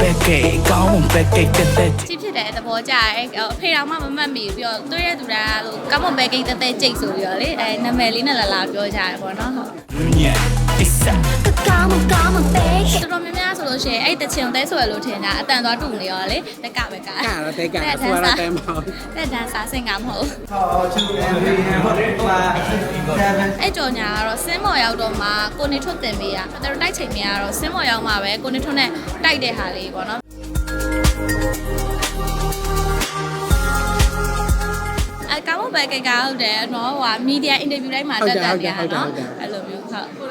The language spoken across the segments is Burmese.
ပက်ကေကောင်းပက်ကေတက်တက်ကြည့်ဖြစ်တယ်သဘောကျတယ်ဟိုအဖေတော်မှမမှတ်မိဘူးပြီးတော့တွေ့ရသူတွေကဟိုကမ္ဘောဘဲကိတ်တက်တက်ကြိတ်ဆိုပြီးတော့လေအဲနာမည်လေးနဲ့လာလာပြောကြတယ်ပေါ့နော်ဟုတ် ညက်အစ်စ Come on, come on, baby. တော်တော်များများဆိုလို့ရှိရင်အဲ့တချင်တဲဆွဲလို့ထင်တာအတန်သွားတူနေရောလေတက်ကပဲကကတော့တဲကဆိုတော့တဲမဟုတ်တက်တန်းစားစင်ကမဟုတ် two and three and four five seven အဲ့ကြော်ညာကတော့စင်းမော်ရောက်တော့မှကိုနေထွက်တင်ပေးရသူတို့တိုက်ချိန်မရတော့စင်းမော်ရောက်မှပဲကိုနေထွက်နဲ့တိုက်တဲ့ဟာလေးပေါ့နော်အကောင်းဘယ်ကိကဟုတ်တယ်နော်ဟိုမီဒီယာအင်တာဗျူးတိုင်းမှာတက်တက်နေရနော်အဲ့လိုမျိုးဟုတ်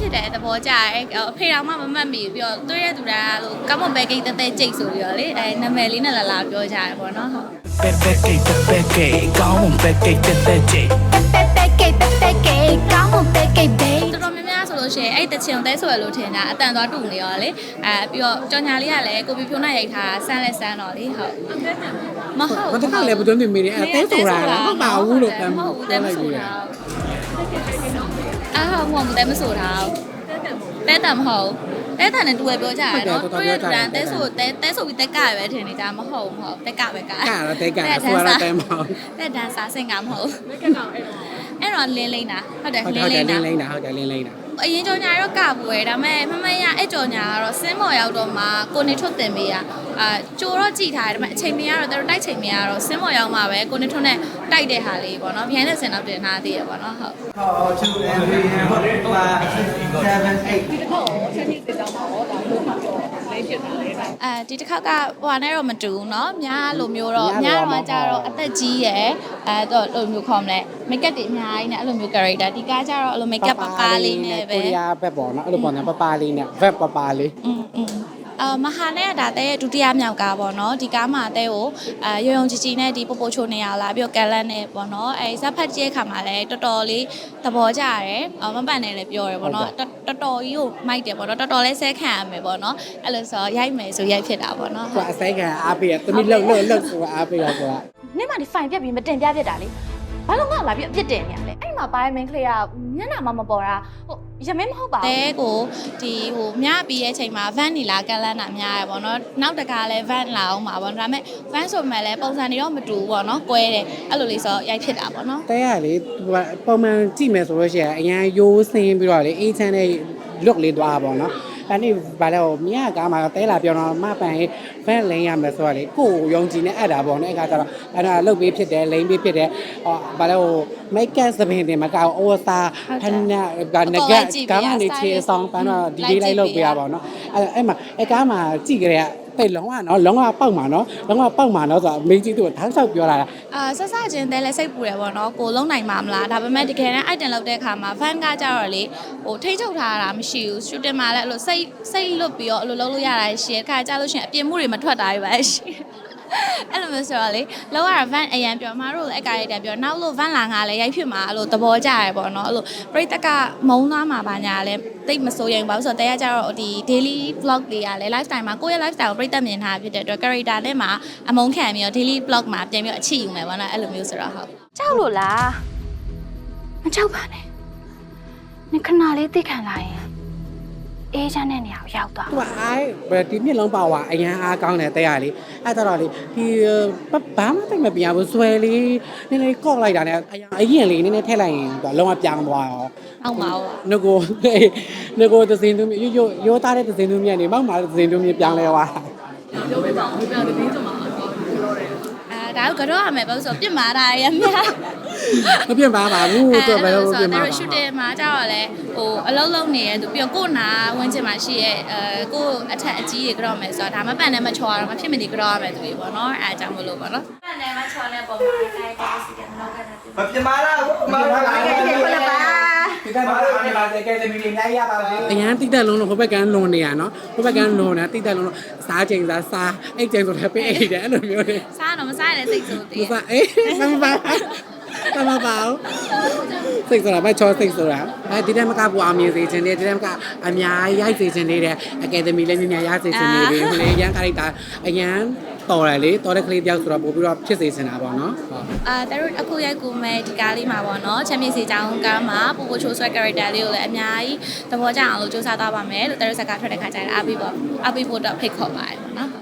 ကိုယ်လည်းကြည့်ဖြစ်တယ်သဘောကျတယ်အဖေတော်မှမမှတ်မိဘူးပြီးတော့တွေ့ရသူတွေကဟိုကမ္ဘောဘဲကိတ်တက်တက်ကြိတ်ဆိုပြီးတော့လေအဲနာမည်လေးနဲ့လာလာပြောကြတယ်ပေါ့နော်ဟုတ်ပက်ပက်ကေတက်ပက်ကေကောင်းပက်ကေတက်တက်ဂျေ Pepe, pepe, come on, pepe, baby. တော်တော်များများဆိုလို့ရှိရင်အဲ့တချင်တဲဆွဲလို့ထင်တာအတန်သွားတူနေရောလေအဲပြီးတော့ကြော်ညာလေးကလည်းကိုပြဖြိုးနိုင်ရိုက်ထားဆန်းလဲဆန်းတော့လေဟုတ်မဟုတ်ဘာတခါလဲဘုံနေမိနေအဲတဲဆိုတာမပါဘူးလို့မဟုတ်ဘူးတဲမဆိုတာအာ ဟုတ်မဟုတ်တဲမဆိုတာတဲတမဟုတ်တဲတန်နဲ့တူပဲပြောကြရတယ်နော်တွေ့ရတူတန်တဲဆိုတဲတဲဆိုပြီးတက်ကပဲထင်နေကြမဟုတ်မဟုတ်တက်ကပဲကကတော့တဲကဆိုတော့တဲမဟုတ်တဲ့ဒန်စာစင်ကမဟုတ်အဲ့တော့ လင်းလိမ့်တာဟုတ်တယ်ဟုတ်လတယ်င်းလလိမ့်တာင်းလိမ့်တာဟုတ်တယ်လင်းလိမ့်တာအရင်ကြော်ညာတော့ကပွဲဒါပေမဲ့မမရအဲ့ကြော်ညာကတော့စင်းမော်ရောက်တော့မှကိုနေထွက်တင်ပေးရအာကြိုတော့ကြည်ထားတယ်ဒါပေမဲ့အချိန်မရတော့တို့တိုက်ချိန်မရတော့စင်းမော်ရောက်မှပဲကိုနေထွက်နဲ့တိုက်တဲ့ဟာလေးပေါ့နော်ဗျိုင်းတဲ့စင်တော့တင်ထားသေးရပေါ့နော်ဟုတ် call two and three and four five seven eight အဲဒီတစ်ခါကဟိုဟာနဲ့တော့မတူဘူးเนาะများလိုမျိုးတော့များတော့ကြတော့အသက်ကြီးရယ်အဲတော့လိုမျိုးခေါ်မလဲမိတ်ကပ်တွေအများကြီးနဲ့အဲ့လိုမျိုး character ဒီကားကြတော့အဲ့လိုမိတ်ကပ်ပပလေးနဲ့ပဲ ကိုရီးယားဘက်ပေါ့နော်အဲ့လိုပေါ့နော်ပပလေးနဲ့ဘက်ပပလေး อืมอืม အာမဟာနဲ့ကဒါတဲ့ဒုတိယမြောက်ကားပေါ့နော်ဒီကားမှာတဲ့ကိုအာရုံရုံကြည်ကြည်နဲ့ဒီပို့ပို့ချိုးနေရလာပြီးတော့ကန်လန်နဲ့ပေါ့နော်အဲဇက်ဖတ်ကြည့်တဲ့ခါမှာလည်းတော်တော်လေးသဘောကျရတယ်အမပန်နဲ့လည်းပြောရပေါ့နော်တော်တော်ကြီးကိုမိုက်တယ်ပေါ့နော်တော်တော်လေးဆဲခံရမယ်ပေါ့နော်အဲ့လိုဆိုရိုက်မယ်ဆိုရိုက်ဖြစ်တာပေါ့နော်ကိုအဆိုင်ခံအားပေးရတမီလှုပ်လှုပ်လှုပ်ဆိုတာအားပေးရဆိုတာနင့်မဒီဖိုင်ပြက်ပြီးမတင်ပြပြတာလေဘာလို့ငါလာပြီးအပြစ်တင်နေရလဲအဲ့မှာပိုင်းမင်းကလေးကမျက်နှာမှမပေါ်တာဟို ရမင်းမဟုတ်ပါဘူးတဲကိုဒီဟိုမြပြီးတဲ့အချိန်မှာ van နေလာကန်လန်တာများရပေါ့နော်နောက်တကားလဲ van လာအောင်ပါပေါ့ဒါပေမဲ့ van ဆိုမှလည်းပုံစံတွေတော့မတူဘူးပေါ့နော်ကွဲတယ်အဲ့လိုလေးဆိုရိုက်ဖြစ်တာပေါ့နော်တဲရလေပုံမှန်ကြည့်မယ်ဆိုလို့ရှိရင်အရန်ရိုးစင်းပြီးတော့လေအေးချမ်းတဲ့ look လေးသွားပါတော့ အဲ့ဒီဘာလဲဟိုမြကကားမှာတဲလာပြောတော့မပန်ရေးဖန်လိန်ရမယ်ဆိုတော့လေကိုယုံကြည်နေအဲ့ဒါပေါ့နော်အဲ့ကကျတော့အဲ့ဒါလုတ်ပေးဖြစ်တယ်လိန်ပေးဖြစ်တယ်ဟောဘာလဲဟို make up သပင်တင်မကောက်အိုစာဖန်နာကနဂတ်ကားကနေချေဆောင်ပန်းတော့ဒီလေးလိုက်လုတ်ပေးရပါတော့အဲ့အဲ့မှာအဲ့ကားမှာကြည့်ကြရ ပိတ်လုံးဝနော်လုံးဝပေါက်မှာနော်လုံးဝပေါက်မှာနော်ဆိုတာအမေကြီးသူ့ကိုထောက်လျှောက်ပြောလာတာအာဆက်စချင်းတဲလဲစိတ်ပူတယ်ပေါ့နော်ကိုလုံးနိုင်မှာမလားဒါပေမဲ့တကယ်တမ်း item လောက်တဲ့အခါမှာ van ကကြတော့လေဟိုထိတ်ချုပ်ထားတာမရှိဘူး shooting မှာလည်းအဲ့လိုစိတ်စိတ်လွတ်ပြီးတော့အဲ့လိုလုပ်လို့ရတာရှယ်ခါကြလို့ရှိရင်အပြင်မှုတွေမထွက်တာတွေပဲရှိ အဲ့လိုမျိုးဆိုတော့လေလောရ van အရန်ပြောမတို့လည်းအကားရိုက်တယ်ပြောနောက်လို့ van လာငါလည်းရိုက်ဖြစ်မှာအဲ့လိုသဘောကျရပေါ့နော်အဲ့လိုပြိတ္တကမုံသွားမှာပါညာလည်းတိတ်မစိုးရင်ပါဘူးဆိုတော့တဲရကြတော့ဒီ daily vlog တွေကလည်း lifestyle မှာကိုယ့်ရဲ့ lifestyle ကိုပြိတ္တမြင်ထားဖြစ်တဲ့အတွက် character နဲ့မှာအမုန်းခံပြီးတော့ daily vlog မှာပြန်ပြီးတော့အချစ်ယူမယ်ပေါ့နော်အဲ့လိုမျိုးဆိုတော့ဟုတ်ကြောက်လို့လားမကြောက်ပါနဲ့နင်ခဏလေးသိခံလာရင် အေးချမ်းတဲ့နေရာကိုရောက်သွားသူကအားဘယ်ဒီမျက်လုံးပါဝါအရန်အားကောင်းတယ်တဲ့ရလေအဲ့တော့လေဒီဘာမှတိတ်မပြဘူးဆွဲလေးနည်းနည်းကော့လိုက်တာနဲ့အရင်အရင်လေးနည်းနည်းထည့်လိုက်ရင်သူကလုံးဝပြောင်းသွားရောအောင်ပါဦးငကိုငကိုသစင်သူရိုးရိုးရိုးသားတဲ့သစင်သူမြတ်နေမောက်မာတဲ့သစင်သူမြတ်ပြောင်းလဲသွားအာ ဒါကကတော့ရမယ်ဘာလို့ဆိုပြစ်မာတာရအများမပြတ်ပါပါဘူးသူဘယ်လိုပြတ်မှာအဲ့ shooting မှာကျတော့လေဟိုအလုံးလုံးနေရသူပြီးတော့ကို့နာဝင်းချင်မှာရှိရဲ့အဲကို့အထက်အကြီးတွေကတော့မယ်ဆိုတော့ဒါမှပန်နဲ့မချော်တော့မဖြစ်မနေကတော့ရမယ်သူတွေပေါ့နော်အဲအကြောင်းမလို့ပေါ့နော်ပန်နဲ့မချော်တဲ့ပုံမှာအဲဒါစီတယ်တော့ကတော့မပြမလားမမလား ဒီကမှာအားနေပါစေကဲသမီးလေးနိုင်ရပါစေအရန်တိတက်လုံးလို့ဟိုဘက်ကန်းလွန်နေရနော်ဟိုဘက်ကန်းလွန်နေတိတက်လုံးလို့စားချိန်စားစားအဲ့ချိန်ဆိုတော့ပေးအိတ်တယ်အဲ့လိုမျိုးလေးစားတော့မစားရတဲ့စိတ်ဆိုတမည်းစားအေးမပါမမပါစိတ်ဆိုတာမချောစိတ်ဆိုတာအဲဒီတည်းမကပူအောင်မြင်စေခြင်းနဲ့ဒီတည်းမကအများကြီးရိုက်စေခြင်းလေးတဲ့အကယ်ဒမီလည်းညညာရစေခြင်းလေးတွေဟိုလေရန်ကာရိုက်တာအရန် တော်တယ်လေတော်တဲ့ကလေးတယောက်ဆိုတော့ပို့ပြီးတော့ဖြစ်စေချင်တာပေါ့နော်ဟုတ်အာတတို့အခုရိုက်ကူမဲ့ဒီကားလေးမှာပေါ့နော်ချမ်းမြေစီချောင်းကားမှာပိုပိုချိုးဆွဲ character လေးကိုလည်းအများကြီးသဘောကျအောင်လို့စူးစမ်းသွားပါမယ်လို့တတို့စကားထွက်တဲ့ခါကျရင်အားပေးပေါ့အားပေးဖို့တော့ဖိတ်ခေါ်ပါတယ်ပေါ့နော်